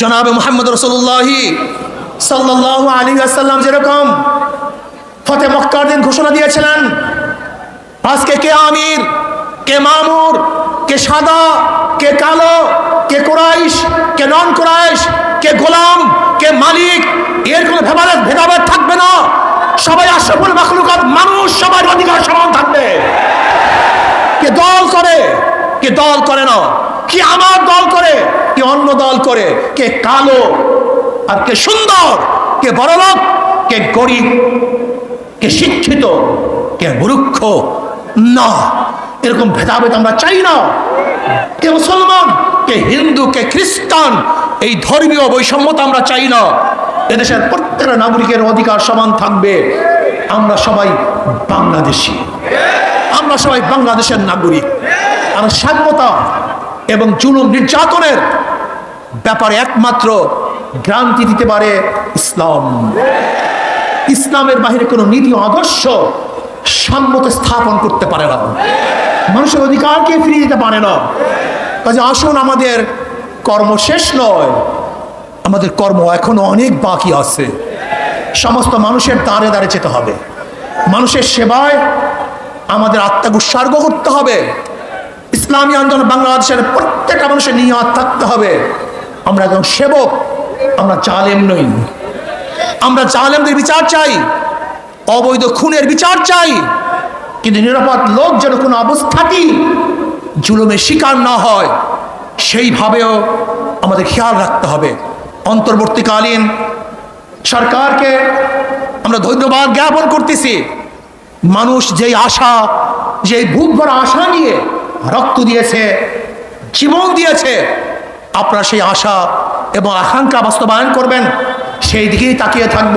জনাবে মোহাম্মদ রসুল্লাহি সাল্লাহ আলী আসাল্লাম যেরকম ফতে মক্কার দিন ঘোষণা দিয়েছিলেন, আজকে কে আমির, কে মামুর, কে সাদা, কে কালো, কে কোরাইশ, কে নন কোরাইশ, কে গোলাম, কে মালিক, এর কোনো ভেদাভেদ ভেদাভেদ থাকবে না। সবাই আশরাফুল মাখলুকাত মানুষ, সবার অধিকার সমান থাকবে। কে দল করে, কে দল করে না। কি আমার দল করে? কে অন্য দল করে? কে কালো আর কে সুন্দর? কে বড়লোক কে গরিব? কে শিক্ষিত? কে মূর্খ? না। এরকম ভেদাভেদ আমরা চাই না। কে মুসলমান? কে হিন্দু? কে খ্রিস্টান? এই ধর্মীয় বৈষম্যতা আমরা চাই না। এদেশের প্রত্যেকটা নাগরিকের অধিকার সমান থাকবে। আমরা সবাই বাংলাদেশি। আমরা সবাই বাংলাদেশের নাগরিক। আর স্বাধীনতা এবং জুলুম নির্যাতনের ব্যাপারে একমাত্র গ্রান্তি দিতে পারে ইসলাম। ইসলামের বাহিরে কোনো নীতি আদর্শ সাম্যতা স্থাপন করতে পারে না। মানুষের অধিকারকে ফিরিয়ে দিতে পারে না। কাজে আসুন, আমাদের কর্ম শেষ নয়। আমাদের কর্ম এখনও অনেক বাকি আছে। সমস্ত মানুষের দাঁড়ে দাঁড়ে যেতে হবে। মানুষের সেবায় আমাদের আত্মাকে উৎসর্গ করতে হবে। ইসলামী আন্দোলন বাংলাদেশের প্রত্যেকটা মানুষের নিয়াত থাকতে হবে। আমরা একজন সেবক, আমরা জালেম নই। আমরা জালেমদের বিচার চাই, অবৈধ খুনের বিচার চাই, কিন্তু নিরাপদ লোক যেন কোনো অবস্থাতেই জুলুমের শিকার না হয়, সেইভাবেও আমাদের খেয়াল রাখতে হবে। অন্তর্বর্তীকালীন সরকারকে আমরা ধন্যবাদ জ্ঞাপন করতেছি। মানুষ যেই আশা, যেই বুক ভরা আশা নিয়ে রক্ত দিয়েছে, জীবন দিয়েছে। আপনার সেই আশা এবং আকাঙ্ক্ষা বাস্তবায়ন করবেন, সেই দিকেই তাকিয়ে থাকব।